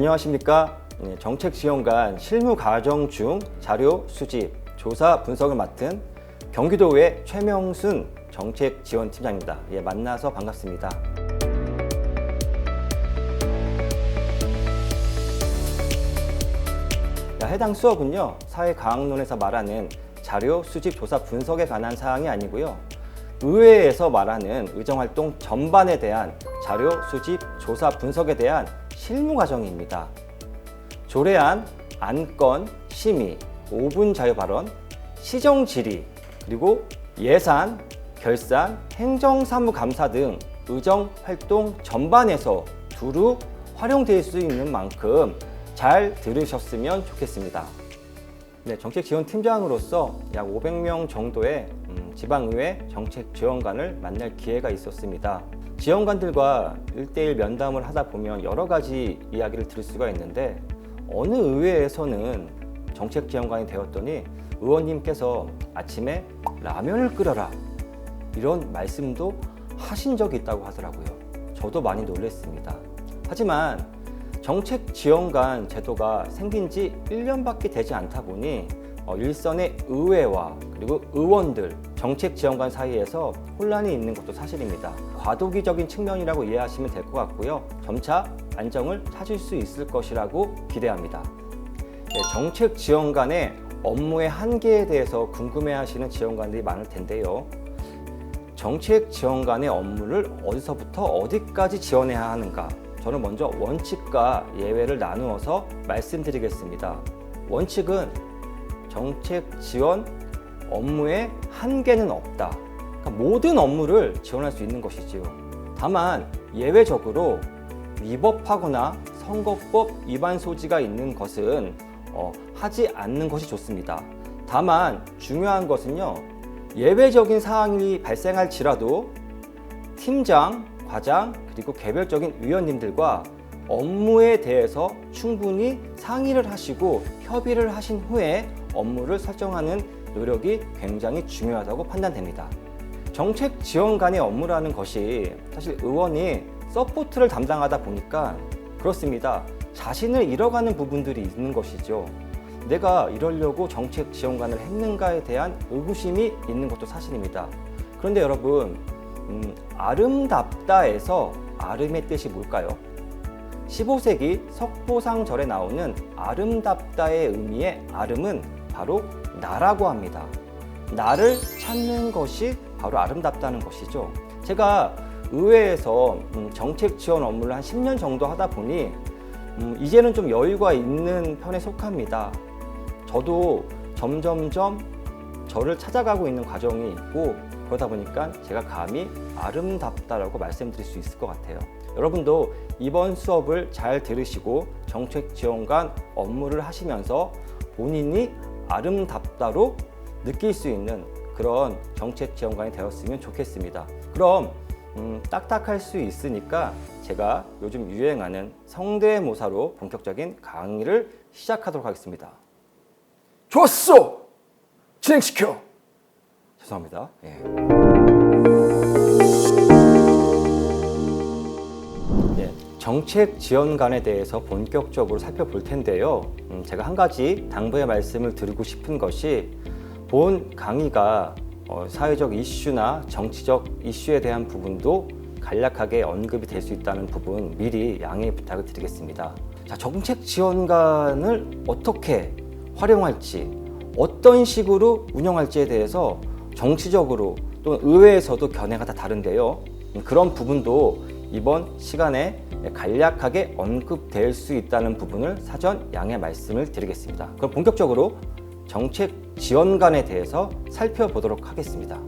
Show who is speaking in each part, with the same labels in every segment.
Speaker 1: 네, 안녕하십니까. 네, 정책 지원관 실무 과정 중 자료 수집, 조사 분석을 맡은 경기도의 최명순 정책 지원 팀장입니다. 예, 만나서 반갑습니다. 자, 해당 수업은요, 사회과학론에서 말하는 자료 수집, 조사 분석에 관한 사항이 아니고요. 의회에서 말하는 의정활동 전반에 대한 자료 수집, 조사 분석에 대한 실무 과정입니다. 조례안, 안건, 심의, 5분 자유 발언, 시정 질의, 그리고 예산, 결산, 행정사무 감사 등 의정 활동 전반에서 두루 활용될 수 있는 만큼 잘 들으셨으면 좋겠습니다. 네, 정책 지원 팀장으로서 약 500명 정도의 음, 지방의회 정책 지원관을 만날 기회가 있었습니다. 지원관들과 1대1 면담을 하다 보면 여러 가지 이야기를 들을 수가 있는데 어느 의회에서는 정책 지원관이 되었더니 의원님께서 아침에 라면을 끓여라 이런 말씀도 하신 적이 있다고 하더라고요. 저도 많이 놀랐습니다. 하지만 정책 지원관 제도가 생긴 지 1년밖에 되지 않다 보니 어, 일선의 의회와 그리고 의원들, 정책 지원관 사이에서 혼란이 있는 것도 사실입니다. 과도기적인 측면이라고 이해하시면 될 것 같고요. 점차 안정을 찾을 수 있을 것이라고 기대합니다. 네, 정책 지원관의 업무의 한계에 대해서 궁금해하시는 지원관들이 많을 텐데요. 정책 지원관의 업무를 어디서부터 어디까지 지원해야 하는가? 저는 먼저 원칙과 예외를 나누어서 말씀드리겠습니다. 원칙은 정책 지원 업무에 한계는 없다. 모든 업무를 지원할 수 있는 것이지요. 다만 예외적으로 위법하거나 선거법 위반 소지가 있는 것은 어, 하지 않는 것이 좋습니다. 다만 중요한 것은요. 예외적인 사항이 발생할지라도 팀장, 과장 그리고 개별적인 위원님들과 업무에 대해서 충분히 상의를 하시고 협의를 하신 후에 업무를 설정하는 노력이 굉장히 중요하다고 판단됩니다. 정책 지원관의 업무라는 것이 사실 의원이 서포트를 담당하다 보니까 그렇습니다. 자신을 잃어가는 부분들이 있는 것이죠. 내가 이러려고 정책 지원관을 했는가에 대한 의구심이 있는 것도 사실입니다. 그런데 여러분, 음, 아름답다에서 아름의 뜻이 뭘까요? 15세기 석보상절에 나오는 아름답다의 의미의 아름은 바로 나라고 합니다. 나를 찾는 것이 바로 아름답다는 것이죠. 제가 의회에서 음, 정책 지원 업무를 한 10년 정도 하다 보니 음, 이제는 좀 여유가 있는 편에 속합니다. 저도 점점점 저를 찾아가고 있는 과정이 있고 그러다 보니까 제가 감히 아름답다라고 말씀드릴 수 있을 것 같아요. 여러분도 이번 수업을 잘 들으시고 정책 지원관 업무를 하시면서 본인이 아름답다로 느낄 수 있는 그런 정책 지원관이 되었으면 좋겠습니다. 그럼 음, 딱딱할 수 있으니까 제가 요즘 유행하는 성대모사로 본격적인 강의를 시작하도록 하겠습니다.
Speaker 2: 좋았어! 진행시켜!
Speaker 1: 죄송합니다. 예. 예, 정책 지원관에 대해서 본격적으로 살펴볼 텐데요. 음, 제가 한 가지 당부의 말씀을 드리고 싶은 것이 본 강의가 어, 사회적 이슈나 정치적 이슈에 대한 부분도 간략하게 언급이 될 수 있다는 부분 미리 양해 부탁을 드리겠습니다. 자, 정책 지원관을 어떻게 활용할지, 어떤 식으로 운영할지에 대해서 정치적으로 또 의회에서도 견해가 다 다른데요. 음, 그런 부분도 이번 시간에 간략하게 언급될 수 있다는 부분을 사전 양해 말씀을 드리겠습니다. 그럼 본격적으로 정책 지원관에 대해서 살펴보도록 하겠습니다.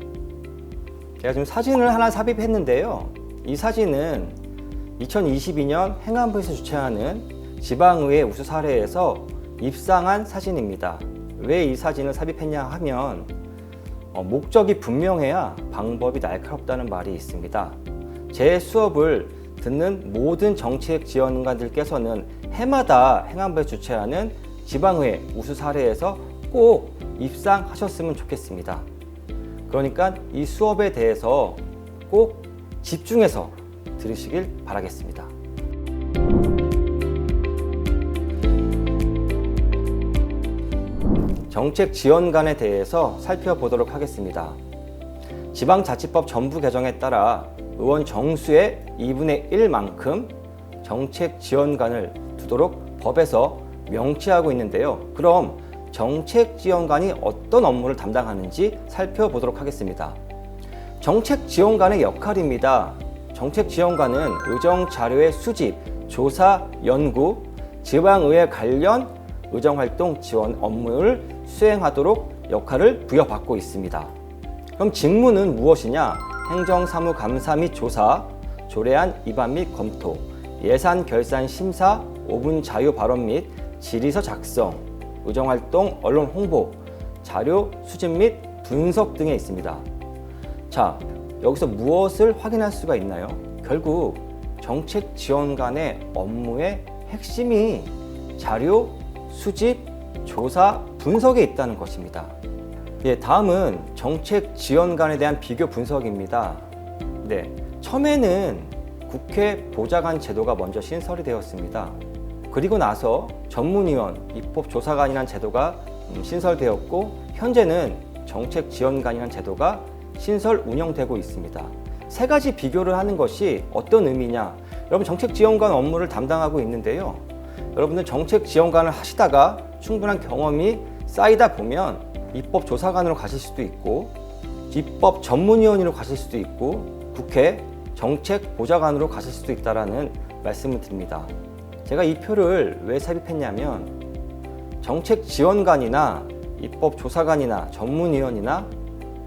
Speaker 1: 제가 지금 사진을 하나 삽입했는데요. 이 사진은 2022년 행안부에서 주최하는 지방의회 우수 사례에서 입상한 사진입니다. 왜 이 사진을 삽입했냐 하면 어, 목적이 분명해야 방법이 날카롭다는 말이 있습니다. 제 수업을 듣는 모든 정책 지원관들께서는 해마다 행안부에 주최하는 지방의회 우수 사례에서 꼭 입상하셨으면 좋겠습니다. 그러니까 이 수업에 대해서 꼭 집중해서 들으시길 바라겠습니다. 정책 지원관에 대해서 살펴보도록 하겠습니다. 지방자치법 전부 개정에 따라 의원 정수의 2분의 1만큼 정책 지원관을 두도록 법에서 명시하고 있는데요. 그럼 정책 지원관이 어떤 업무를 담당하는지 살펴보도록 하겠습니다. 정책 지원관의 역할입니다. 정책 지원관은 의정 자료의 수집, 조사, 연구, 지방의회 관련 의정활동 지원 업무를 수행하도록 역할을 부여받고 있습니다. 그럼 직무는 무엇이냐? 행정사무 감사 및 조사, 조례안 입안 및 검토, 예산 결산 심사, 5분 자유 발언 및 질의서 작성, 의정활동 언론 홍보, 자료 수집 및 분석 등에 있습니다. 자, 여기서 무엇을 확인할 수가 있나요? 결국 정책 지원관의 업무의 핵심이 자료 수집, 조사, 분석에 있다는 것입니다. 예, 다음은 정책 지원관에 대한 비교 분석입니다. 네, 처음에는 국회 보좌관 제도가 먼저 신설이 되었습니다. 그리고 나서 전문위원, 입법조사관이라는 제도가 음, 신설되었고 현재는 정책 지원관이라는 제도가 신설 운영되고 있습니다. 세 가지 비교를 하는 것이 어떤 의미냐? 여러분 정책 지원관 업무를 담당하고 있는데요. 여러분들 정책 지원관을 하시다가 충분한 경험이 쌓이다 보면 입법 조사관으로 가실 수도 있고 입법 전문위원으로 가실 수도 있고 국회 정책 보좌관으로 가실 수도 있다라는 말씀을 드립니다. 제가 이 표를 왜 삽입했냐면 정책 지원관이나 입법 조사관이나 전문위원이나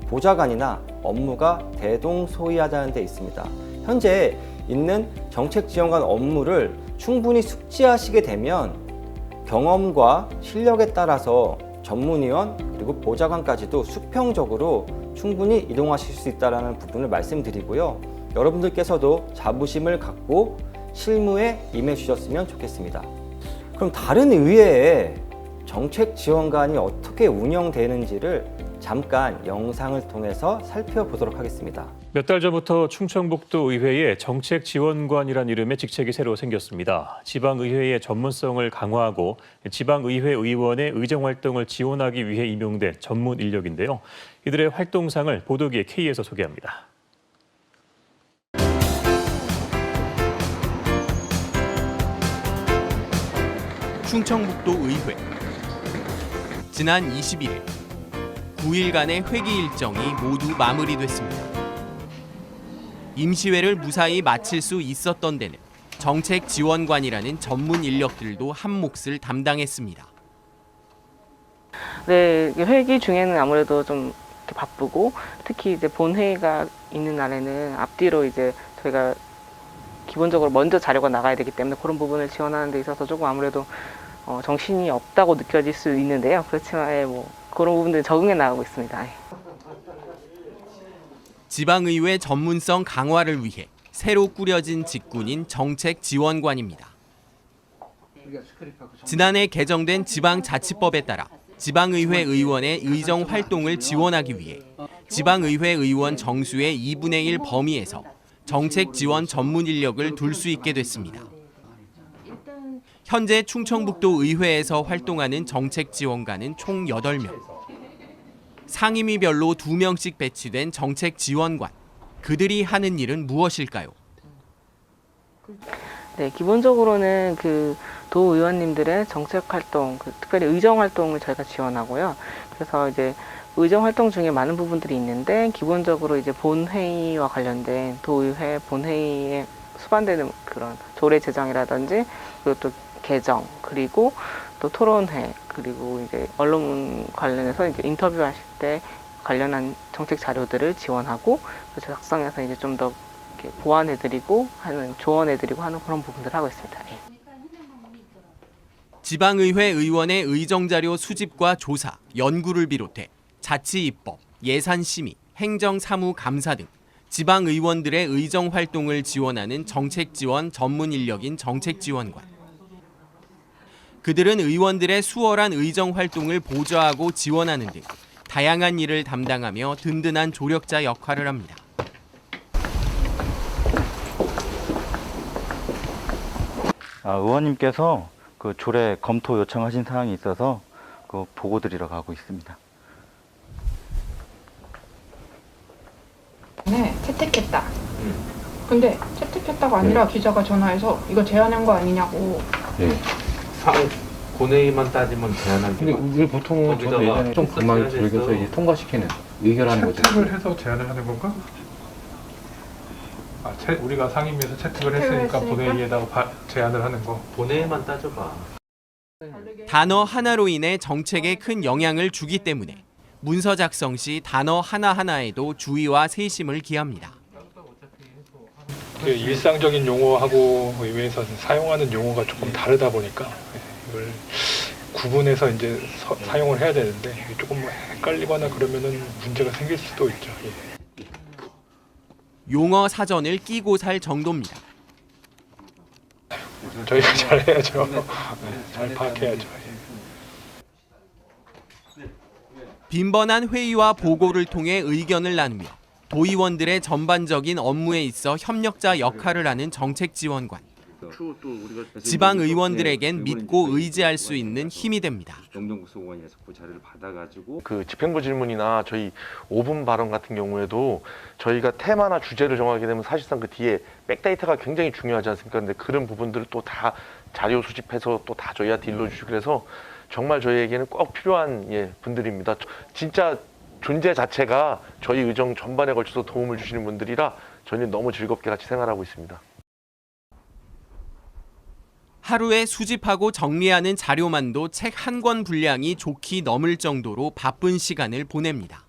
Speaker 1: 보좌관이나 업무가 대동소이하다는 데 있습니다. 현재 있는 정책 지원관 업무를 충분히 숙지하시게 되면 경험과 실력에 따라서 전문위원 그리고 보좌관까지도 수평적으로 충분히 이동하실 수 있다는 부분을 말씀드리고요. 여러분들께서도 자부심을 갖고 실무에 임해 주셨으면 좋겠습니다. 그럼 다른 의회에 정책 지원관이 어떻게 운영되는지를 잠깐 영상을 통해서 살펴보도록 하겠습니다.
Speaker 3: 몇 달 전부터 충청북도 의회에 정책 지원관이란 이름의 직책이 새로 생겼습니다. 지방 의회의 전문성을 강화하고 지방 의회 의원의 의정 활동을 지원하기 위해 임용된 전문 인력인데요. 이들의 활동상을 보도기에 K에서 소개합니다.
Speaker 4: 충청북도 의회 지난 21일 9일간의 회기 일정이 모두 마무리됐습니다. 임시회를 무사히 마칠 수 있었던 데는 정책 지원관이라는 전문 인력들도 한 몫을 담당했습니다.
Speaker 5: 네, 회기 중에는 아무래도 좀 바쁘고 특히 이제 본회의가 있는 날에는 앞뒤로 이제 저희가 기본적으로 먼저 자료가 나가야 되기 때문에 그런 부분을 지원하는 데 있어서 조금 아무래도 어, 정신이 없다고 느껴질 수 있는데요. 그렇지만 예, 뭐 그런 부분들 적응해 나가고 있습니다. 예.
Speaker 4: 지방의회 전문성 강화를 위해 새로 꾸려진 직군인 정책지원관입니다. 지난해 개정된 지방자치법에 따라 지방의회 의원의 의정 활동을 지원하기 위해 지방의회 의원 정수의 2분의 1 범위에서 정책 지원 전문 인력을 둘 수 있게 됐습니다. 현재 충청북도 의회에서 활동하는 정책 지원관은 총 8명. 상임위별로 2명씩 배치된 정책 지원관. 그들이 하는 일은 무엇일까요?
Speaker 5: 네, 기본적으로는 그 도의원님들의 정책 활동, 그 특별히 의정 활동을 저희가 지원하고요. 그래서 이제 의정 활동 중에 많은 부분들이 있는데 기본적으로 이제 본회의와 관련된 도의회 본회의에 수반되는 그런 조례 제정이라든지 그리고 또 개정 그리고 또 토론회 그리고 이제 언론 관련해서 이제 인터뷰하실 때 관련한 정책 자료들을 지원하고 그래서 작성해서 이제 좀 더 보완해드리고 하는 조언해드리고 하는 그런 부분들을 하고 있습니다. 예.
Speaker 4: 지방의회 의원의 의정 자료 수집과 조사, 연구를 비롯해 자치입법, 예산심의, 행정사무감사 등 지방의원들의 의정 활동을 지원하는 정책지원 전문 인력인 정책지원관. 그들은 의원들의 수월한 의정 활동을 보좌하고 지원하는 등 다양한 일을 담당하며 든든한 조력자 역할을 합니다.
Speaker 6: 아, 의원님께서 그 조례 검토 요청하신 사항이 있어서 그그 보고 드리러 가고 있습니다.
Speaker 7: 네, 채택했다. 근데 채택했다가 아니라 기자가 전화해서 이거 제안한 거 아니냐고.
Speaker 8: 상 본회의만 따지면 제안한
Speaker 9: 근데 우리 보통은 저도
Speaker 8: 거기다가
Speaker 9: 예전에 좀 들겨서
Speaker 8: 됐어.
Speaker 9: 이제 통과시키는 의결하는 거죠.
Speaker 10: 채택을 해서 제안을 하는 건가? 아, 채, 우리가 상임위에서 채택을 했으니까
Speaker 7: 했으니까?
Speaker 10: 본회의에다가 바- 제안을 하는 거.
Speaker 8: 본회의만 따져봐.
Speaker 4: 단어 하나로 인해 정책에 큰 영향을 주기 때문에 문서 작성 시 단어 하나하나에도 주의와 세심을 기합니다.
Speaker 10: 그 일상적인 용어하고 의회에서 사용하는 용어가 조금 다르다 보니까 이걸 구분해서 이제 서- 사용을 해야 되는데 조금 뭐 헷갈리거나 그러면은 문제가 생길 수도 있죠. 예.
Speaker 4: 용어 사전을 끼고 살 정도입니다.
Speaker 10: 저희가 잘 해야죠. 네, 잘 파악해야죠. 예.
Speaker 4: 빈번한 회의와 보고를 통해 의견을 나누며 도의원들의 전반적인 업무에 있어 협력자 역할을 하는 정책 지원관. 지방 의원들에겐 믿고 의지할 수 있는 힘이 됩니다.
Speaker 11: 영동국수공원에서 그 자료를 받아가지고
Speaker 12: 그 집행부 질문이나 저희 5분 발언 같은 경우에도 저희가 테마나 주제를 정하게 되면 사실상 그 뒤에 백데이터가 굉장히 중요하지 않습니까? 근데 그런 부분들을 또 다 자료 수집해서 또 다 저희한테 일러주시고 그래서 정말 저희에게는 꼭 필요한 예, 분들입니다. 진짜 존재 자체가 저희 의정 전반에 걸쳐서 도움을 주시는 분들이라 저는 너무 즐겁게 같이 생활하고 있습니다.
Speaker 4: 하루에 수집하고 정리하는 자료만도 책 한 권 분량이 좋게 넘을 정도로 바쁜 시간을 보냅니다.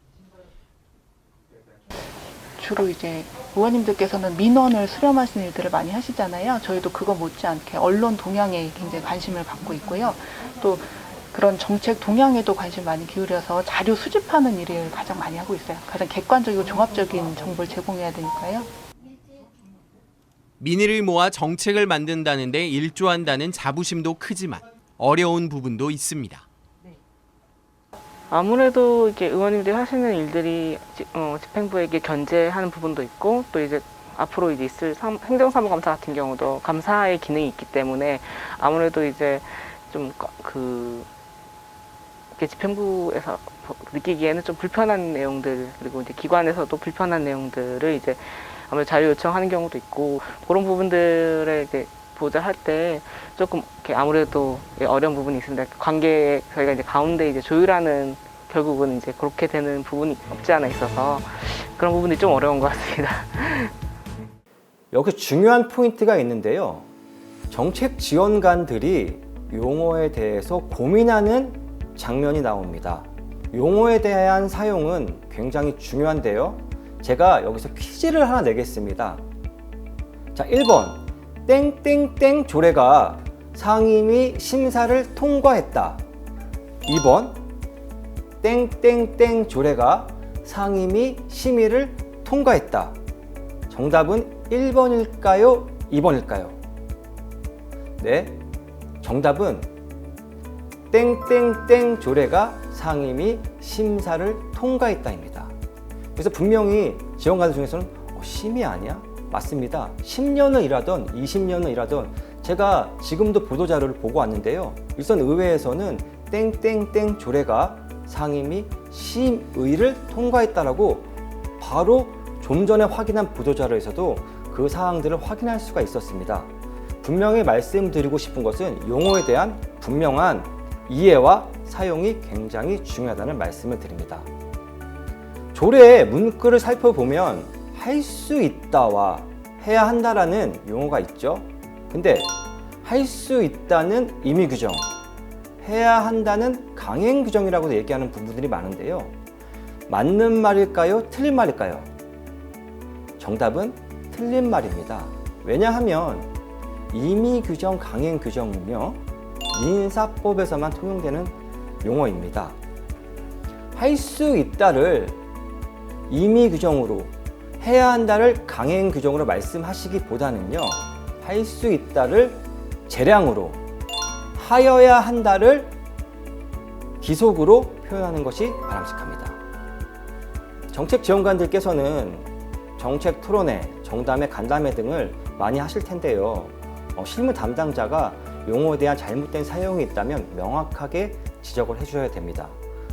Speaker 13: 주로 이제 의원님들께서는 민원을 수렴하시는 일들을 많이 하시잖아요. 저희도 그거 못지않게 언론 동향에 굉장히 관심을 갖고 있고요. 또 그런 정책 동향에도 관심 많이 기울여서 자료 수집하는 일을 가장 많이 하고 있어요. 가장 객관적이고 종합적인 정보를 제공해야 되니까요.
Speaker 4: 민의를 모아 정책을 만든다는 데 일조한다는 자부심도 크지만 어려운 부분도 있습니다.
Speaker 5: 아무래도 이제 의원님들이 하시는 일들이 지- 어, 집행부에게 견제하는 부분도 있고 또 이제 앞으로 이제 있을 삼- 행정사무감사 같은 경우도 감사의 기능이 있기 때문에 아무래도 이제 좀 그 집행부에서 느끼기에는 좀 불편한 내용들 그리고 이제 기관에서도 불편한 내용들을 이제 아무래도 자료 요청하는 경우도 있고 그런 부분들을 이제 보좌 할 때 조금 이렇게 아무래도 어려운 부분이 있습니다. 관계 저희가 이제 가운데 이제 조율하는 결국은 이제 그렇게 되는 부분이 없지 않아 있어서 그런 부분이 좀 어려운 것 같습니다.
Speaker 1: 여기서 중요한 포인트가 있는데요. 정책 지원관들이 용어에 대해서 고민하는 장면이 나옵니다. 용어에 대한 사용은 굉장히 중요한데요. 제가 여기서 퀴즈를 하나 내겠습니다. 자, 1번. 땡땡땡 조례가 상임위 심사를 통과했다. 2번. 땡땡땡 조례가 상임위 심의를 통과했다. 정답은 1번일까요? 2번일까요? 네. 정답은 땡땡땡 조례가 상임위 심사를 통과했다입니다. 그래서 분명히 지원가들 중에서는 어, 심의 아니야? 맞습니다. 10년을 일하던 20년을 일하던 제가 지금도 보도자료를 보고 왔는데요. 일선 의회에서는 땡땡땡 조례가 상임위 심의를 통과했다라고 바로 좀 전에 확인한 보도자료에서도 그 사항들을 확인할 수가 있었습니다. 분명히 말씀드리고 싶은 것은 용어에 대한 분명한 이해와 사용이 굉장히 중요하다는 말씀을 드립니다. 조례의 문구를 살펴보면 할 수 있다와 해야 한다라는 용어가 있죠. 근데 할 수 있다는 임의 규정, 해야 한다는 강행 규정이라고 얘기하는 부분들이 많은데요. 맞는 말일까요? 틀린 말일까요? 정답은 틀린 말입니다. 왜냐하면 임의 규정, 강행 규정은요, 민사법에서만 통용되는 용어입니다. 할 수 있다를 임의 규정으로 해야 한다를 강행 규정으로 말씀하시기보다는요, 할 수 있다를 재량으로 하여야 한다를 기속으로 표현하는 것이 바람직합니다. 정책 지원관들께서는 정책 토론회, 정담회, 간담회 등을 많이 하실 텐데요. 어, 실무 담당자가 용어에 대한 잘못된 사용이 있다면 명확하게 지적을 해주셔야 됩니다.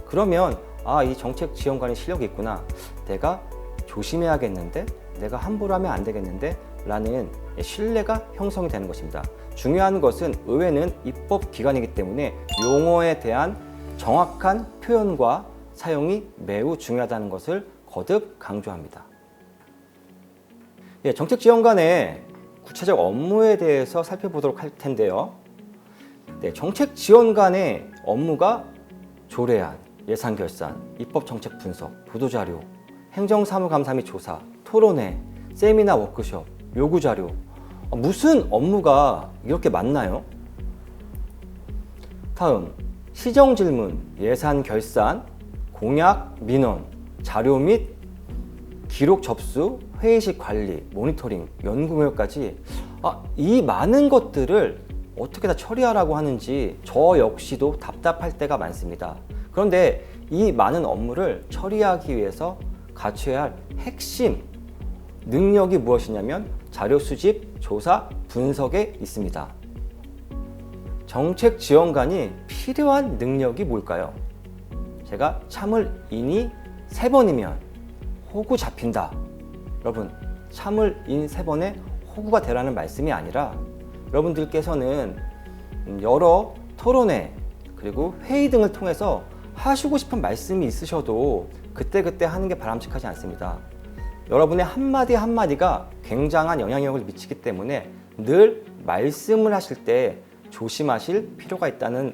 Speaker 1: 그러면 아, 이 정책 지원관이 실력이 있구나. 내가 조심해야겠는데, 내가 함부로 하면 안 되겠는데, 라는 신뢰가 형성이 되는 것입니다. 중요한 것은 의회는 입법 기관이기 때문에 용어에 대한 정확한 표현과 사용이 매우 중요하다는 것을 거듭 강조합니다. 예, 정책 지원관의 구체적 업무에 대해서 살펴보도록 할 텐데요. 네, 정책 지원관의 업무가 조례안, 예산 결산, 입법 정책 분석, 보도 자료, 행정 사무 감사 및 조사, 토론회, 세미나 워크숍, 요구 자료. 어, 무슨 업무가 이렇게 많나요? 다음 시정 질문, 예산 결산, 공약 민원, 자료 및 기록 접수, 회의식 관리, 모니터링, 연구모여까지 아, 이 많은 것들을 어떻게 다 처리하라고 하는지 저 역시도 답답할 때가 많습니다. 그런데 이 많은 업무를 처리하기 위해서 갖춰야 할 핵심 능력이 무엇이냐면 자료 수집, 조사, 분석에 있습니다. 정책 지원관이 필요한 능력이 뭘까요? 제가 참을 인이 세 번이면 호구 잡힌다. 여러분, 참을 인 세 번에 호구가 되라는 말씀이 아니라 여러분들께서는 여러 토론회 그리고 회의 등을 통해서 하시고 싶은 말씀이 있으셔도 그때그때 하는 게 바람직하지 않습니다. 여러분의 한마디 한마디가 굉장한 영향력을 미치기 때문에 늘 말씀을 하실 때 조심하실 필요가 있다는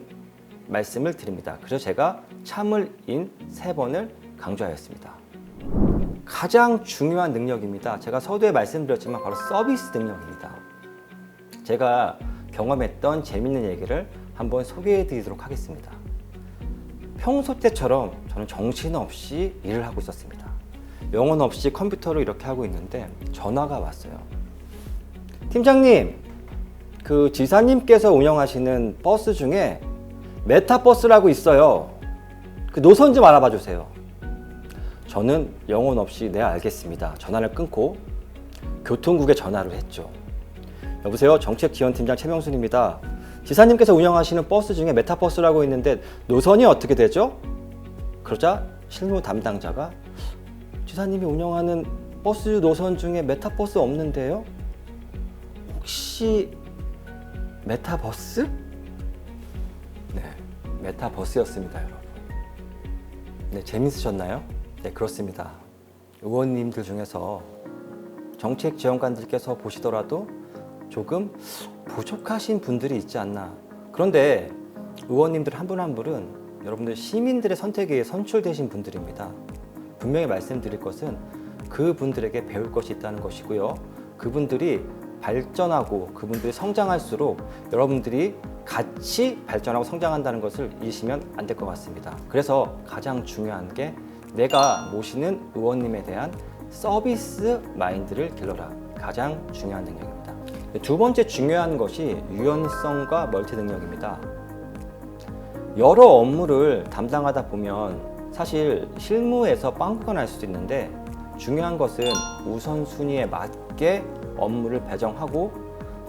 Speaker 1: 말씀을 드립니다. 그래서 제가 참을 인 세 번을 강조하였습니다. 가장 중요한 능력입니다. 제가 서두에 말씀드렸지만 바로 서비스 능력입니다. 제가 경험했던 재밌는 얘기를 한번 소개해 드리도록 하겠습니다. 평소 때처럼 저는 정신 없이 일을 하고 있었습니다. 영혼 없이 컴퓨터로 이렇게 하고 있는데 전화가 왔어요. 팀장님, 그 지사님께서 운영하시는 버스 중에 메타버스라고 있어요. 그 노선 좀 알아봐 주세요. 저는 영혼 없이 네 알겠습니다. 전화를 끊고 교통국에 전화를 했죠. 여보세요. 정책지원팀장 최명순입니다. 지사님께서 운영하시는 버스 중에 메타버스라고 있는데 노선이 어떻게 되죠? 그러자 실무 담당자가 지사님이 운영하는 버스 노선 중에 메타버스 없는데요? 혹시 메타버스? 네, 메타버스였습니다, 여러분. 네, 재밌으셨나요? 네, 그렇습니다. 의원님들 중에서 정책 지원관들께서 보시더라도 조금 부족하신 분들이 있지 않나. 그런데 의원님들 한분한 분은 여러분들 시민들의 선택에 선출되신 분들입니다. 분명히 말씀드릴 것은 그분들에게 배울 것이 있다는 것이고요. 그분들이 발전하고 그분들이 성장할수록 여러분들이 같이 발전하고 성장한다는 것을 잊으시면 안 될 것 같습니다. 그래서 가장 중요한 게 내가 모시는 의원님에 대한 서비스 마인드를 길러라. 가장 중요한 능력입니다. 두 번째 중요한 것이 유연성과 멀티 능력입니다. 여러 업무를 담당하다 보면 사실 실무에서 빵꾸가 날 수도 있는데 중요한 것은 우선순위에 맞게 업무를 배정하고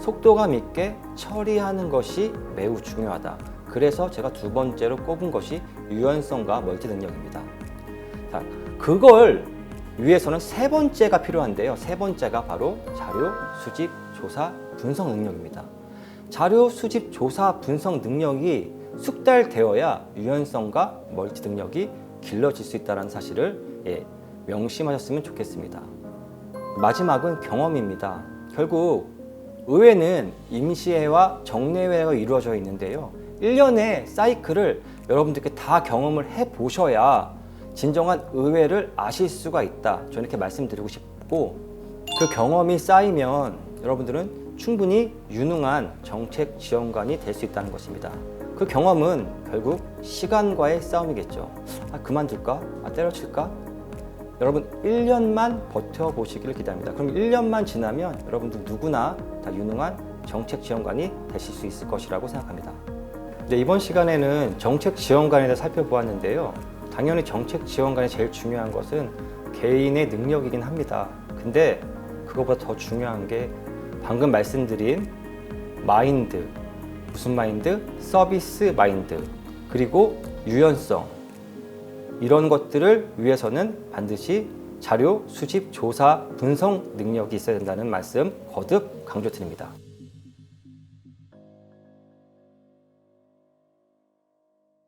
Speaker 1: 속도감 있게 처리하는 것이 매우 중요하다. 그래서 제가 두 번째로 꼽은 것이 유연성과 멀티 능력입니다. 자, 그걸 위해서는 세 번째가 필요한데요. 세 번째가 바로 자료 수집, 조사, 분석 능력입니다. 자료 수집, 조사, 분석 능력이 숙달되어야 유연성과 멀티 능력이 길러질 수 있다는 사실을 예, 명심하셨으면 좋겠습니다. 마지막은 경험입니다. 결국 의회는 임시회와 정례회가 이루어져 있는데요. 1년의 사이클을 여러분들께 다 경험을 해 보셔야 진정한 의회를 아실 수가 있다. 저는 이렇게 말씀드리고 싶고 그 경험이 쌓이면 여러분들은 충분히 유능한 정책 지원관이 될 수 있다는 것입니다. 그 경험은 결국 시간과의 싸움이겠죠. 아, 그만둘까? 아, 때려칠까? 여러분 1년만 버텨보시기를 기대합니다. 그럼 1년만 지나면 여러분들 누구나 다 유능한 정책 지원관이 되실 수 있을 것이라고 생각합니다. 네, 이번 시간에는 정책 지원관에 대해 살펴보았는데요. 당연히 정책 지원관이 제일 중요한 것은 개인의 능력이긴 합니다. 근데 그것보다 더 중요한 게 방금 말씀드린 마인드, 무슨 마인드? 서비스 마인드. 그리고 유연성 이런 것들을 위해서는 반드시 자료 수집 조사 분석 능력이 있어야 된다는 말씀 거듭 강조드립니다.